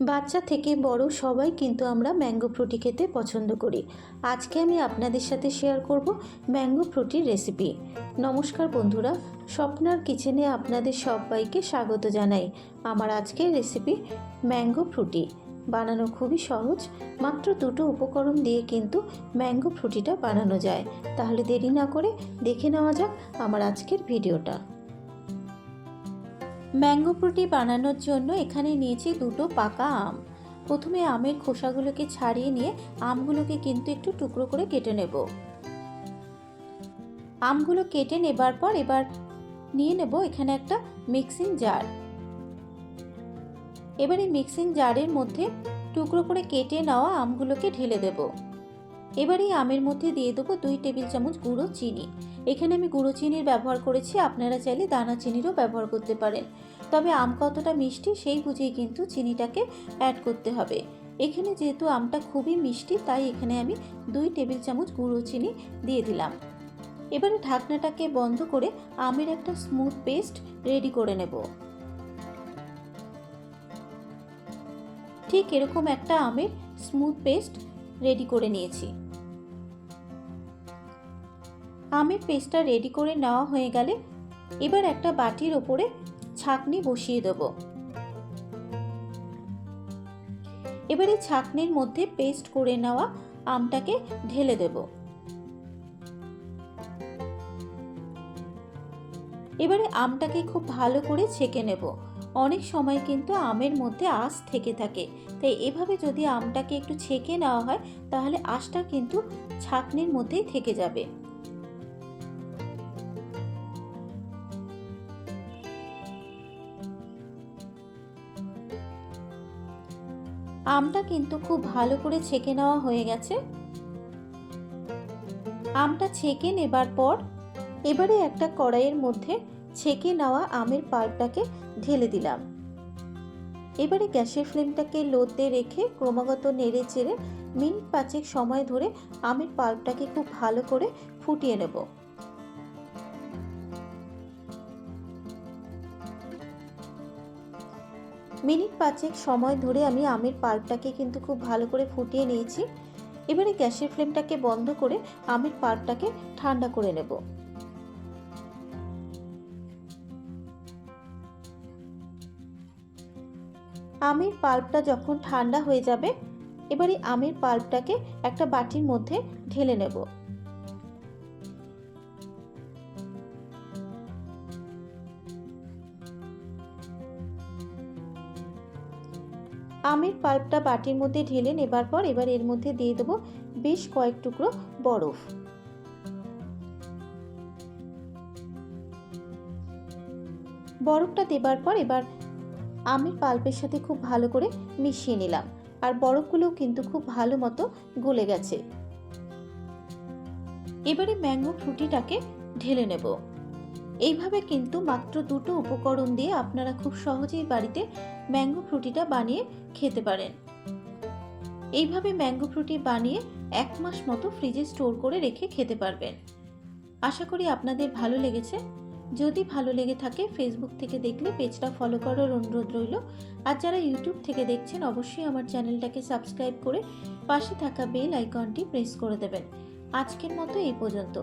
বাচ্চা থেকে বড় সবাই কিন্তু আমরা ম্যাঙ্গো ফ্রুটি খেতে পছন্দ করি। আজকে আমি আপনাদের সাথে শেয়ার করব ম্যাঙ্গো ফ্রুটির রেসিপি নমস্কার বন্ধুরা, স্বপ্নার কিচেনে আপনাদের সবাইকে স্বাগত জানাই আমার আজকের রেসিপি ম্যাঙ্গো ফ্রুটি। বানানো খুবই সহজ, মাত্র দুটো উপকরণ দিয়ে কিন্তু ম্যাঙ্গো ফ্রুটিটা বানানো যায়। তাহলে দেরি না করে দেখে নেওয়া যাক আমার আজকের ভিডিওটা ম্যাঙ্গো ফ্রুটি বানানোর জন্য এখানে নিয়েছি দুটো পাকা আম। প্রথমে আমের খোসাগুলোকে ছাড়িয়ে নিয়ে আমগুলোকে কিন্তু একটু টুকরো করে কেটে নেব। আমগুলো কেটে নেবার পর এবার নিয়ে নেব এখানে একটা মিক্সিং জার। এবার এই মিক্সিং জারের মধ্যে টুকরো করে কেটে নেওয়া আমগুলোকে ঢেলে দেব। এবার আমের মধ্যে দিয়ে দেবো দুই টেবিল চামচ গুঁড়ো চিনি। এখানে আমি গুঁড়ো চিনির ব্যবহার করেছি, আপনারা চাইলে দানা চিনিরও ব্যবহার করতে পারেন। তবে আম কতটা মিষ্টি সেই বুঝেই কিন্তু চিনিটাকে অ্যাড করতে হবে। এখানে যেহেতু আমটা খুবই মিষ্টি, তাই এখানে আমি দুই টেবিল চামচ গুঁড়ো চিনি দিয়ে দিলাম। এবারে ঢাকনাটাকে বন্ধ করে আমের একটা স্মুথ পেস্ট রেডি করে নেব। ঠিক এরকম একটা আমের স্মুথ পেস্ট রেডি করে নিয়েছি। আমের পেস্টটা রেডি করে নেওয়া হয়ে গেলে এবার একটা বাটির ওপরে ছাকনি বসিয়ে দেব। এবারে ছাকনির মধ্যে পেস্ট করে নেওয়া আমটাকে ঢেলে দেব। এবারে আমটাকে খুব ভালো করে ছেঁকে নেব। অনেক সময় কিন্তু আমের মধ্যে আঁশ থেকে থাকে। তাই এভাবে যদি আমটাকে একটু ছেঁকে নেওয়া হয়, তাহলে আঁশটা কিন্তু ছাকনির মধ্যেই থেকে যাবে। আমটা কিন্তু খুব ভালো করে ছেঁকে নেওয়া হয়ে গেছে। আমটা ছেঁকে নেবার পর এবারে একটা কড়াইয়ের মধ্যে ছেঁকে নেওয়া আমের পাল্পটাকে ঢেলে দিলাম। এবারে গ্যাসের ফ্লেমটাকে লোতে রেখে ক্রমাগত নেড়ে চেড়ে মিনিট পাঁচেক সময় ধরে আমের পাল্পটাকে খুব ভালো করে ফুটিয়ে নেব। মিনিট পাঁচেক সময় ধরে আমি আমের পাল্পটাকে কিন্তু খুব ভালো করে ফুটিয়ে নিয়েছি। এবারে গ্যাসের ফ্লেমটাকে বন্ধ করে আমের পাল্পটাকে ঠান্ডা করে নেব। আমের পাল্পটা যখন ঠান্ডা হয়ে যাবে, এবারে আমের পাল্পটাকে একটা বাটির মধ্যে ঢেলে নেব। আমের পাল্পটা বাটির মধ্যে ঢেলে নেবার পর এবার এর মধ্যে দিয়ে দেবো বেশ কয়েক টুকরো বরফ। বরফটা দেবার পর এবার আমের পাল্পের সাথে খুব ভালো করে মিশিয়ে নিলাম। আর বরফগুলোও কিন্তু খুব ভালো মতো গলে গেছে। এবারে ম্যাঙ্গো ফ্রুটিটাকে ঢেলে নেব। এইভাবে কিন্তু মাত্র দুটো উপকরণ দিয়ে আপনারা খুব সহজেই বাড়িতে ম্যাঙ্গো ফ্রুটিটা বানিয়ে খেতে পারেন। এইভাবে ম্যাঙ্গো ফ্রুটি বানিয়ে এক মাস মতো ফ্রিজে স্টোর করে রেখে খেতে পারবেন। আশা করি আপনাদের ভালো লেগেছে। যদি ভালো লেগে থাকে ফেসবুক থেকে দেখলে পেজটা ফলো করার অনুরোধ রইল। আর যারা ইউটিউব থেকে দেখছেন, অবশ্যই আমার চ্যানেলটাকে সাবস্ক্রাইব করে পাশে থাকা বেল আইকনটি প্রেস করে দেবেন। আজকের মতো এই পর্যন্ত।